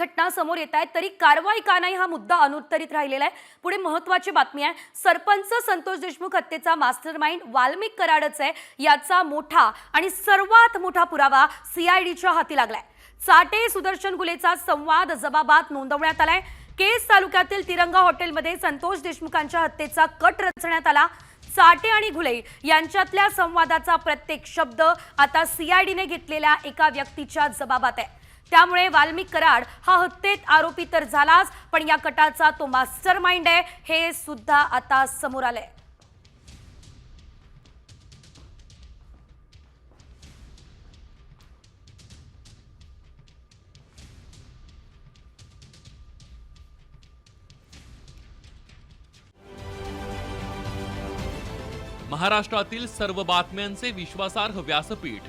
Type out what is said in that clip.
घटना समोर येत आहेत तरी कारवाई का नाही हा मुद्दा अनुत्तरित राहिलेला आहे. पुढे महत्वाची बातमी आहे सरपंच संतोष देशमुख हत्येचा मास्टर माइंड वाल्मिक कराडच आहे याचा मोठा आणि सर्वात मोठा पुरावा सीआयडीच्या हाती लागलाय. चाटे सुदर्शन गुलेचा संवाद जबाबात नोंदवण्यात आलाय. केस तालुक्यातील तिरंगा हॉटेलमध्ये संतोष देशमुखांच्या हत्येचा कट रचण्यात आला. चाटे आणि घुले यांच्यातल्या संवादाचा प्रत्येक शब्द आता सीआयडीने घेतलेल्या एका व्यक्तीच्या जबाबात आहे. त्यामुळे वाल्मिक कराड हा हत्येत आरोपी तर झालाच पण या कटाचा तो मास्टर माइंड आहे हे सुद्धा आता समोर आलंय. महाराष्ट्रातील सर्व बातम्यांचे विश्वासार्ह व्यासपीठ.